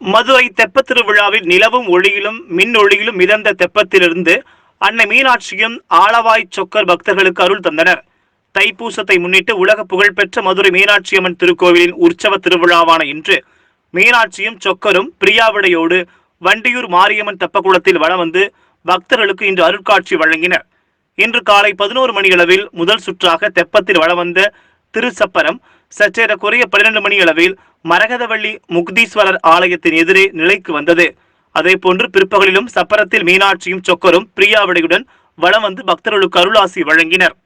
மதுரை தெப்ப திருவிழாவில் நிலவும் ஒளியிலும் மின் ஒளியிலும் மிதந்த தெப்பத்திலிருந்து அன்னை மீனாட்சியும் ஆளவாய் சொக்கர் பக்தர்களுக்கு அருள் தந்தனர். தைப்பூசத்தை முன்னிட்டு உலக புகழ்பெற்ற மதுரை மீனாட்சி அம்மன் திருக்கோவிலின் உற்சவ திருவிழாவான இன்று மீனாட்சியும் சொக்கரும் பிரியாவிடையோடு வண்டியூர் மாரியம்மன் தெப்பக்குளத்தில் வளம் வந்து பக்தர்களுக்கு இன்று அருட்காட்சி வழங்கினர். இன்று காலை பதினோரு மணியளவில் முதல் சுற்றாக தெப்பத்தில் வளம் வந்த திருச்சப்பரம் சற்றேற குறைய பன்னிரண்டு மணியளவில் மரகதவள்ளி முக்தீஸ்வரர் ஆலயத்தின் எதிரே நிலைக்கு வந்தது. அதேபோன்று பிற்பகலிலும் சப்பரத்தில் மீனாட்சியும் சொக்கரும் பிரியாவிடையுடன் வளம் வந்து பக்தர்களுக்கு அருளாசி வழங்கினர்.